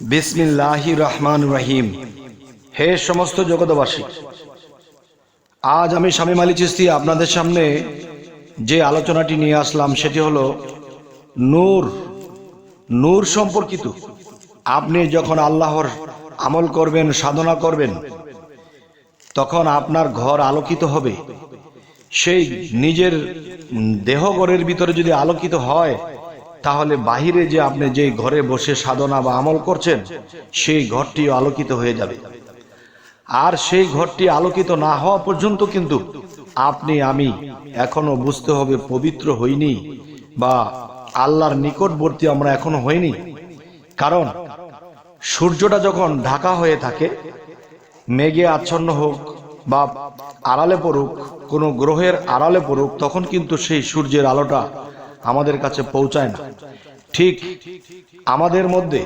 বিসমিল্লাহি রহমান রহিম। হে সমস্ত জগতবাসী আজ আমি শামীম আলী চিস্তি আপনাদের সামনে যে আলোচনাটি নিয়ে আসলাম, সেটি হলো নূর। নূর সম্পর্কিত। আপনি যখন আল্লাহর আমল করবেন, সাধনা করবেন, তখন আপনার ঘর আলোকিত হবে। সেই নিজের দেহগড়ের ভিতরে যদি আলোকিত হয় তাহলে বাহিরে যে আপনি যে ঘরে বসে সাধনা বা আমল করছেন, সেই ঘরটিও আলোকিত হয়ে যাবে। আর সেই ঘরটি আলোকিত না হওয়া পর্যন্ত কিন্তু আপনি, আমি এখনও বুঝতে হবে পবিত্র হইনি বা আল্লাহর নিকটবর্তী আমরা এখনও হইনি। কারণ সূর্যটা যখন ঢাকা হয়ে থাকে, মেঘে আচ্ছন্ন হোক বা আড়ালে পড়ুক, কোনো গ্রহের আড়ালে পড়ুক, তখন কিন্তু সেই সূর্যের আলোটা আমাদের কাছে পৌঁছায় না। ঠিক আমাদের মধ্যে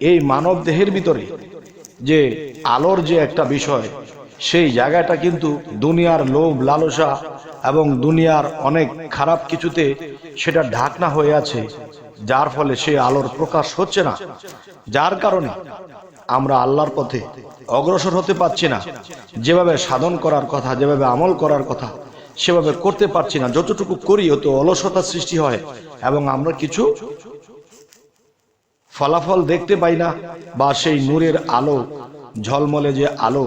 এই মানব দেহের ভিতরে যে আলোর যে একটা বিষয়, সেই জায়গাটা কিন্তু দুনিয়ার লোভ, লালসা এবং দুনিয়ার অনেক খারাপ কিছুতে সেটা ঢাকনা হয়ে আছে, যার ফলে সেই আলোর প্রকাশ হচ্ছে না। যার কারণে আমরা আল্লাহর পথে অগ্রসর হতে পারছি না। যেভাবে সাধন করার কথা, যেভাবে আমল করার কথা সেভাবে করতে পারছি না। যতটুকু করি, অত অলসতা সৃষ্টি হয় এবং আমরা কিছু ফলাফল দেখতে পাই না বা সেই নূরের আলো, ঝলমলে যে আলো,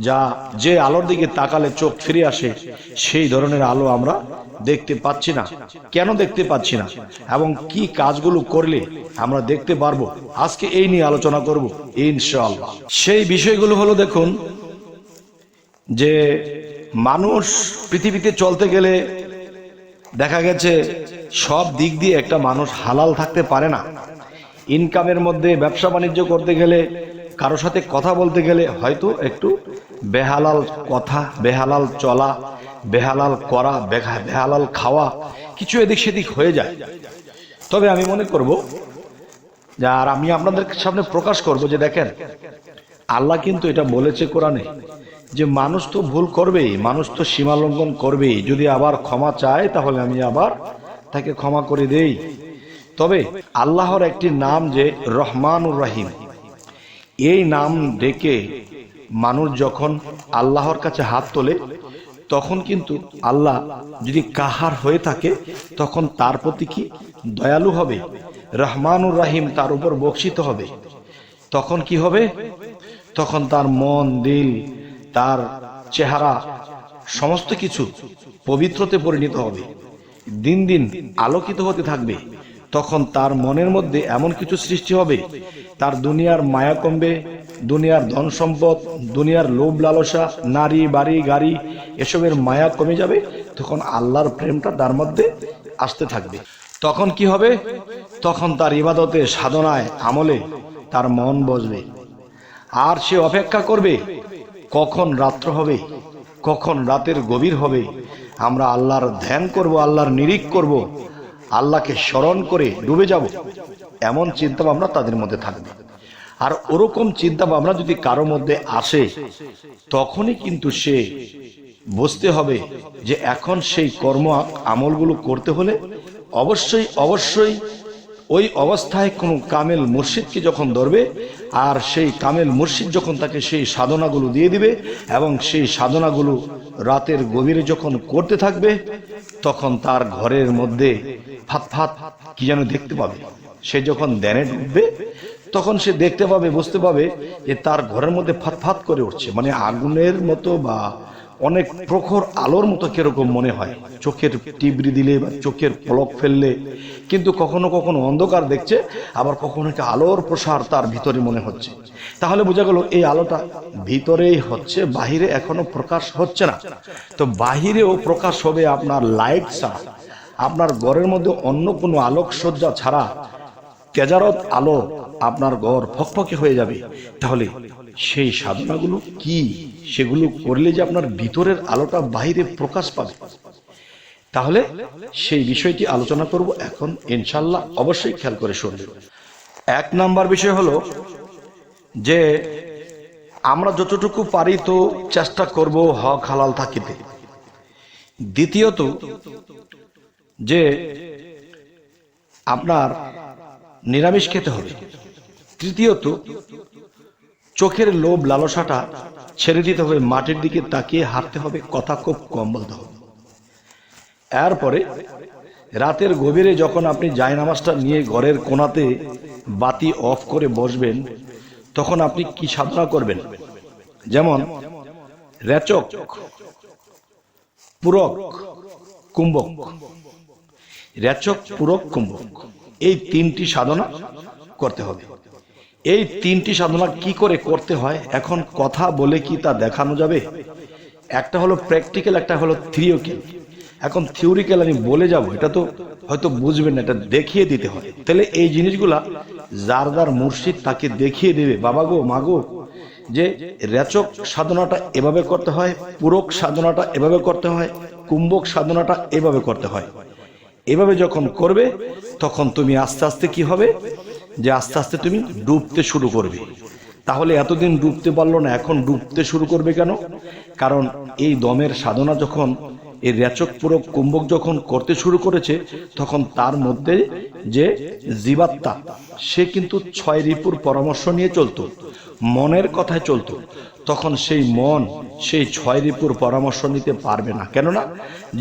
যা যে আলোর দিকে তাকালে চোখ ফিরে আসে, সেই ধরনের আলো আমরা দেখতে পাচ্ছি না। কেন দেখতে পাচ্ছি না? এবং কি কাজগুলো করলে আমরা দেখতে পারব? আজকে এই নিয়ে আলোচনা করব, ইনশাআল্লাহ। সেই বিষয়গুলো হলো দেখুন, যে মানুষ পৃথিবীতে চলতে গেলে দেখা গেছে সব দিক দিয়ে একটা মানুষ হালাল থাকতে পারে না। ইনকামের মধ্যে, ব্যবসা বাণিজ্য করতে গেলে কারও সাথে কথা বলতে গেলে হয়তো একটু বেহালাল কথা, বেহালাল চলা, বেহালাল করা বেহালাল খাওয়া কিছু এদিক সেদিক হয়ে যায়। তবে আমি মনে করব আর আমি আপনাদের সামনে প্রকাশ করব যে, দেখেন, আল্লাহ কিন্তু এটা বলেছে কোরআনে যে মানুষ তো ভুল করবেই, মানুষ তো সীমা লঙ্ঘন করবেই। যদি আবার ক্ষমা চায়, তাহলে আমি আবার তাকে ক্ষমা করে দেই। তবে আল্লাহর একটি নাম যে রহমানুর রাহিম, এই নাম ডেকে মানুষ যখন আল্লাহর কাছে হাত তোলে, তখন কিন্তু আল্লাহ যদি কাহার হয়ে থাকে, তখন তার প্রতি কি দয়ালু হবে? রহমানুর রাহিম তার উপর বক্ষিত হবে। তখন কি হবে? তখন তার মন, দিল তার চেহারা সমস্ত কিছু পবিত্রতে পরিণত হবে। দিন দিন আলোকিত হতে থাকবে। তখন তার মনের মধ্যে এমন কিছু সৃষ্টি হবে। তার দুনিয়ার মায়া কমবে, দুনিয়ার ধন সম্পদ, দুনিয়ার লোভ লালসা, নারী, বাড়ি, গাড়ি এসবের মায়া কমে যাবে। তখন আল্লাহর প্রেমটা তার মধ্যে আসতে থাকবে। তখন কি হবে? তখন তার ইবাদতে সাধনায় আমলে তার মন বসবে। আর সে অপেক্ষা করবে কখন রাত্র হবে? কখন রাতের গভীর হবে? আমরা আল্লাহর ধ্যান করব, আল্লাহর নিরিখ করব, আল্লাহকে স্মরণ করে ডুবে যাব। এমন চিন্তা ভাবনা তাদের মধ্যে থাকবে। আর ওরকম চিন্তা ভাবনা যদি কারও মধ্যে আসে, তখনই কিন্তু সে বুঝতে হবে যে এখন সেই কর্ম আমলগুলো করতে হলে অবশ্যই অবশ্যই ওই অবস্থায় কোনো কামেল মুর্শিদকে যখন ধরবে, আর সেই কামেল মুর্শিদ যখন তাকে সেই সাধনাগুলো দিয়ে দিবে এবং সেই সাধনাগুলো রাতের গভীরে যখন করতে থাকবে, তখন তার ঘরের মধ্যে ফাত ফাত কি যেন দেখতে পাবে। সে যখন ধ্যানে ঢুকবে তখন সে দেখতে পাবে, বুঝতে পাবে যে তার ঘরের মধ্যে ফাত ফাত করে উঠছে। মানে আগুনের মতো বা অনেক প্রখর আলোর মতো কীরকম মনে হয়। চোখের টিবরি দিলে বা চোখের পলক ফেললে, কিন্তু কখনো কখনো অন্ধকার দেখছে, আবার কখনো একটা আলোর প্রসার তার ভিতরে মনে হচ্ছে। তাহলে বোঝা গেল এই আলোটা ভিতরেই হচ্ছে, বাহিরে এখনও প্রকাশ হচ্ছে না। তো বাহিরেও প্রকাশ হবে আপনার লাইট ছাড়া। আপনার ঘরের মধ্যে অন্য কোনো আলোকসজ্জা ছাড়া তেজারত আলো আপনার ঘর ফকফকে হয়ে যাবে। তাহলে সেই সাধনাগুলো কি? সেগুলো করলে যে আপনার ভিতরের আলোটা বাইরে প্রকাশ পাবে। তাহলে সেই বিষয়টি আলোচনা করব এখন ইনশাল্লাহ অবশ্যই খেয়াল করে শুনবেন এক নাম্বার বিষয় হলো যে আমরা যতটুকু পারি তো চেষ্টা করব হক হালাল থাকিতে। দ্বিতীয়ত যে আপনার নিরামিষ খেতে হবে। তৃতীয়ত চোখের লোভ লালসাটা ছেড়ে দিতে হবে মাটির দিকে তাকিয়ে হাঁটতে হবে কথা খুব কম বলতে হবে। এরপরে রাতের গভীরে যখন আপনি জায়নামাজটা নিয়ে ঘরের কোনাতে বাতি অফ করে বসবেন, তখন আপনি কি সাধনা করবেন? যেমন রেচক, পুরক, কুম্ভক। রেচক, পুরক, কুম্ভক, এই তিনটি সাধনা করতে হবে। এই তিনটি সাধনা কি করে করতে হয়? এখন কথা বলে কি তা দেখানো যাবে? একটা হলো প্র্যাকটিক্যাল একটা হলো থিওরিক্যাল এখন থিওরিক্যাল আমি বলে যাব, এটা তো হয়তো বুঝবেন না, এটা দেখিয়ে দিতে হয়। তাহলে এই জিনিসগুলা যার যার মুর্শিদ তাকে দেখিয়ে দেবে, বাবা গো মাগো যে রেচক সাধনাটা এভাবে করতে হয়, পুরক সাধনাটা এভাবে করতে হয়, কুম্ভক সাধনাটা এভাবে করতে হয়। এভাবে যখন করবে, তখন তুমি আস্তে আস্তে কি হবে? যে আস্তে আস্তে তুমি ডুবতে শুরু করবে। তাহলে এতদিন ডুবতে পারল না, এখন ডুবতে শুরু করবে কেন? কারণ এই দমের সাধনা যখন এই রেচক পুরক কুম্ভক যখন করতে শুরু করেছে, তখন তার মধ্যে যে জীবাত্মা, সে কিন্তু ছয় রিপুর পরামর্শ নিয়ে চলতো, মনের কথায় চলতো। তখন সেই মন সেই ছয় রিপুর পরামর্শ নিতে পারবে না। কেননা,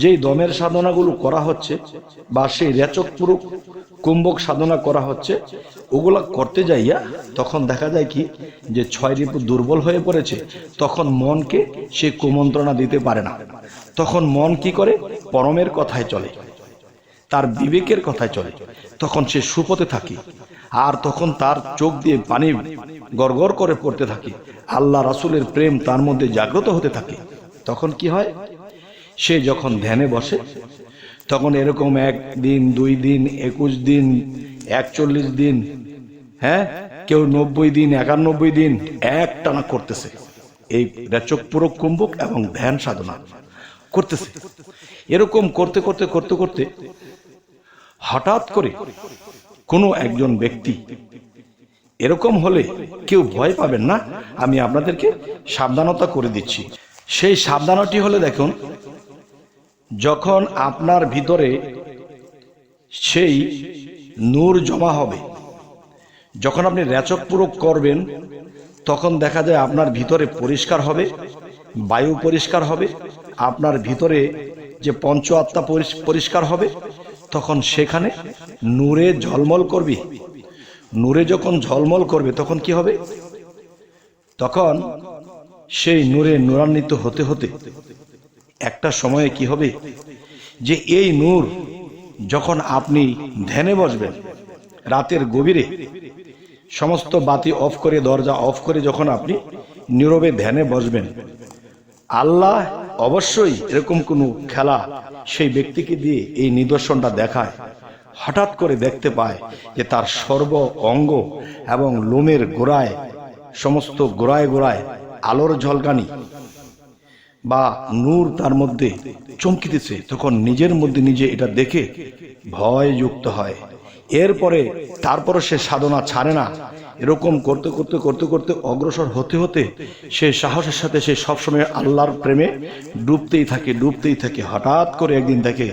যেই দমের সাধনাগুলো করা হচ্ছে বা সেই রেচক পুরুক কুম্ভক সাধনা করা হচ্ছে, ওগুলা করতে যাইয়া তখন দেখা যায় কি, যে ছয় রিপু দুর্বল হয়ে পড়েছে, তখন মনকে সে কুমন্ত্রণা দিতে পারে না। তখন মন কি করে? পরমের কথায় চলে। তার বিবেকের কথায় চলে। তখন সে সুপথে থাকে। আর তখন তার চোখ দিয়ে পানি গড়গড় করে পড়তে থাকে। আল্লাহ রাসুলের প্রেম তার মধ্যে জাগ্রত হতে থাকে। তখন কি হয়? সে যখন ধ্যানে বসে, তখন এরকম এক দিন দুই দিন, একুশ দিন, একচল্লিশ দিন হ্যাঁ? কেউ নব্বই দিন, একানব্বই দিন এক টানা করতেছে। এই রেচক পুরো কুম্ভক এবং ধ্যান সাধনা। করতেছে। এরকম করতে করতে করতে করতে হঠাৎ করে কোনো একজন ব্যক্তি এরকম হলে কেউ ভয় পাবেন না, আমি আপনাদেরকে সাবধানতা করে দিচ্ছি। সেই সাবধানটি হলে দেখুন, যখন আপনার ভিতরে সেই নূর জমা হবে, যখন আপনি রেচক পূরক করবেন, তখন দেখা যায় আপনার ভিতরে পরিষ্কার হবে, বায়ু পরিষ্কার হবে আপনার ভিতরে যে পঞ্চ আত্মা পরিষ- পরিষ্কার হবে, তখন সেখানে নূরে ঝলমল করবে। নূরে যখন ঝলমল করবে, তখন কি হবে? তখন সেই নূরে নূরান্বিত হতে হতে একটা সময়ে কি হবে? যে এই নূর যখন আপনি ধ্যানে বসবেন, রাতের গভীরে সমস্ত বাতি অফ করে, দরজা অফ করে যখন আপনি নীরবে ধ্যানে বসবেন, আল্লাহ অবশ্যই এরকম কোনো খেলা সেই ব্যক্তিকে দিয়ে এই নিদর্শনটা দেখায়, হঠাৎ করে দেখতে পায় যে তার সর্ব অঙ্গ এবং লোমের গোড়ায়, সমস্ত গোড়ায় গোড়ায় আলোর ঝলকানি বা নূর তার মধ্যে চমকিতেছে। তখন নিজের মধ্যে নিজে এটা দেখে ভয় যুক্ত হয়। এরপরে তারপরে সে সাধনা ছাড়ে না। এরকম করতে করতে করতে করতে অগ্রসর হতে হতে সে সাহসের সাথে সে সবসময় আল্লাহর প্রেমে ডুবতেই থাকে ডুবতেই থাকে। হঠাৎ করে একদিন দেখে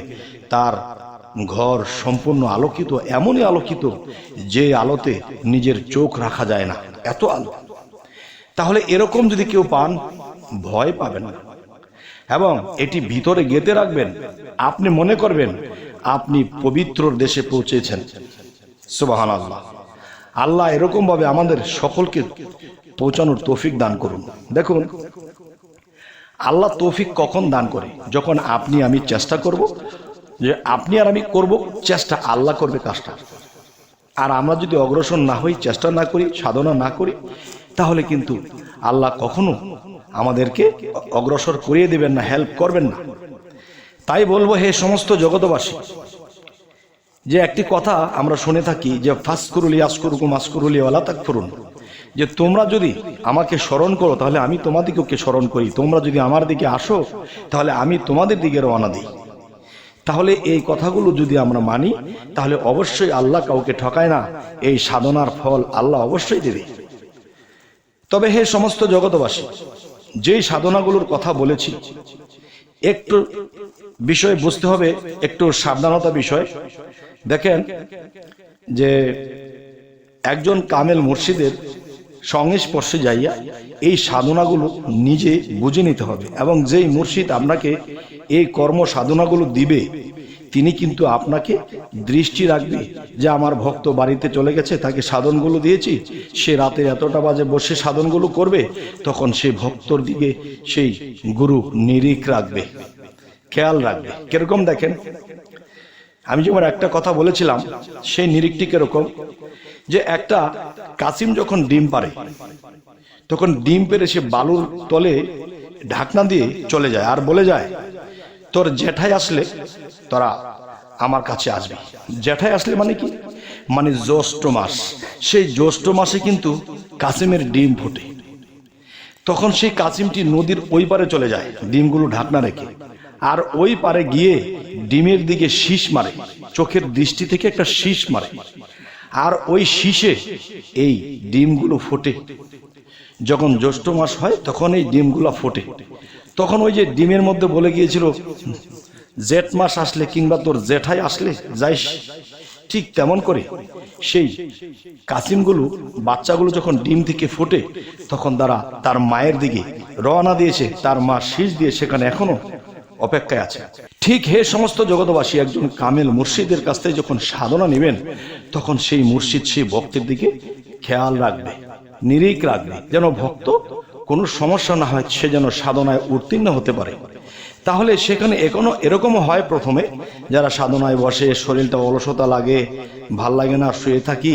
তার ঘর সম্পূর্ণ আলোকিত, এমনই আলোকিত যে আলোতে নিজের চোখ রাখা যায় না। এত আলো। তাহলে এরকম যদি কেউ পান, ভয় পাবেন না। এবং এটি ভিতরে গেঁথে রাখবেন। আপনি মনে করবেন, আপনি পবিত্র দেশে পৌঁছেছেন। সুবাহান আল্লাহ আল্লাহ এরকম ভাবে আমাদের সকলকে পৌঁছানোর তৌফিক দান করুন। দেখুন, আল্লাহ তৌফিক কখন দান করে? যখন আপনি আমি চেষ্টা করব, যে আপনি আর আমি করব, চেষ্টা আল্লাহ করবে কাজটা। আর আমরা যদি অগ্রসর না হই, চেষ্টা না করি, সাধনা না করি, তাহলে কিন্তু আল্লাহ কখনো আমাদেরকে অগ্রসর করিয়ে দেবেন না হেল্প করবেন না। তাই বলব, হে সমস্ত জগতবাসী যে একটি কথা আমরা শুনে থাকি যে, ফাসকুরুলি আসকুরুকুম আসকুরুলি ওয়ালা তাক ফুরুন যে, তোমরা যদি আমাকে স্মরণ করো, তাহলে আমি তোমাদিকে স্মরণ করি। তোমরা যদি আমার দিকে আসো, তাহলে আমি তোমাদের দিকে রওনা দিই। তাহলে এই কথাগুলো যদি আমরা মানি, তাহলে অবশ্যই আল্লাহ কাউকে ঠকায় না। এই সাধনার ফল আল্লাহ অবশ্যই দেবে। তবে হে সমস্ত জগতবাসী যেই সাধনাগুলোর কথা বলেছি, একটু বিষয় বুঝতে হবে, একটু সাবধানতা বিষয়। দেখেন যে একজন কামেল মুর্শিদের সংস্পর্শে যাইয়া এই সাধনাগুলো নিজে বুঝে নিতে হবে এবং যেই মুর্শিদ আপনাকে এই কর্ম সাধনাগুলো দিবে, তিনি কিন্তু আপনাকে দৃষ্টি রাখবে যে আমার ভক্ত বাড়িতে চলে গেছে, তাকে সাধনগুলো দিয়েছি, সে রাতে এতটা বাজে বসে সাধনগুলো করবে, তখন সে ভক্তর দিকে সেই গুরু নিরিখ রাখবে, খেয়াল রাখবে। কীরকম দেখেন? আমি যেমন একটা কথা বলেছিলাম, সেই নিরিখটি কীরকম যে একটা কাসিম যখন ডিম পারে, তখন ডিম পেরে সে বালুর তলে ঢাকনা দিয়ে চলে যায় আর বলে যায়, তোর জ্যাঠাই আসলে তোরা আমার কাছে আসবে। জ্যাঠাই আসলে মানে কি? মানে জ্যৈষ্ঠ মাস। সেই জ্যৈষ্ঠ মাসে কিন্তু কাসিমের ডিম ফোটে। তখন সেই কাসিমটি নদীর ওই পারে চলে যায়, ডিমগুলো ঢাকনা রেখে। আর ওই পারে গিয়ে ডিমের দিকে শীষ মারে, চোখের দৃষ্টি থেকে একটা শীষ মারে। আর ওই শীষে এই ডিমগুলো ফোটে। যখন জ্যৈষ্ঠ মাস হয়, তখন এই ডিমগুলো ফোটে। তখন ওই যে ডিমের মধ্যে বলে গিয়েছিল, জেঠ মাস আসলে কিংবা তোর জেঠাই আসলে, যাইস। ঠিক তেমন করে সেই কাসিমগুলো, বাচ্চাগুলো যখন ডিম থেকে ফোটে, তখন তারা তার মায়ের দিকে রওনা দিয়েছে, তার মা শীষ দিয়ে সেখানে এখনও অপেক্ষায় আছে। ঠিক হে সমস্ত জগতবাসী একজন কামেল মুর্শিদের কাছ থেকে যখন সাধনা নেবেন, তখন সেই মুর্শিদ সেই ভক্তের দিকে খেয়াল রাখবে, নিরিখ রাখবে, যেন ভক্ত কোনো সমস্যা না হয়, সে যেন সাধনায় উত্তীর্ণ হতে পারে। তাহলে সেখানে এখনও এরকমও হয় প্রথমে, যারা সাধনায় বসে, শরীরটা অলসতা লাগে, ভালো লাগে না, শুয়ে থাকি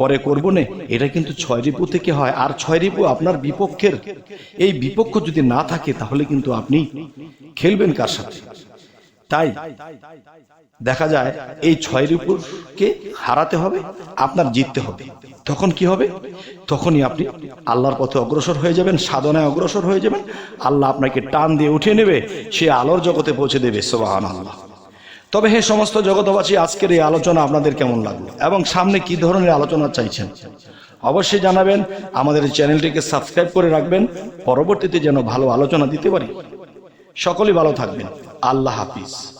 পরে করব নে? এটা কিন্তু ছয় রিপু থেকে হয়। আর ছয় রিপু আপনার বিপক্ষের। এই বিপক্ষ যদি না থাকে, তাহলে কিন্তু আপনি খেলবেন কার সাথে? তাই দেখা যায়, এই ছয় রিপুরকে হারাতে হবে, আপনার জিততে হবে। তখন কি হবে? তখনই আপনি আল্লাহর পথে অগ্রসর হয়ে যাবেন, সাধনায় অগ্রসর হয়ে যাবেন। আল্লাহ আপনাকে টান দিয়ে উঠিয়ে নেবে, সে আলোর জগতে পৌঁছে দেবে সোবাহান আল্লাহ তবে হে সমস্ত জগতবাসী আজকের এই আলোচনা আপনাদের কেমন লাগল এবং সামনে কি ধরনের আলোচনা চাইছেন? অবশ্যই জানাবেন। আমাদের চ্যানেলটিকে সাবস্ক্রাইব করে রাখবেন। পরবর্তীতে যেন ভালো আলোচনা দিতে পারি। সকলেই ভালো থাকবেন। আল্লাহ হাফিজ।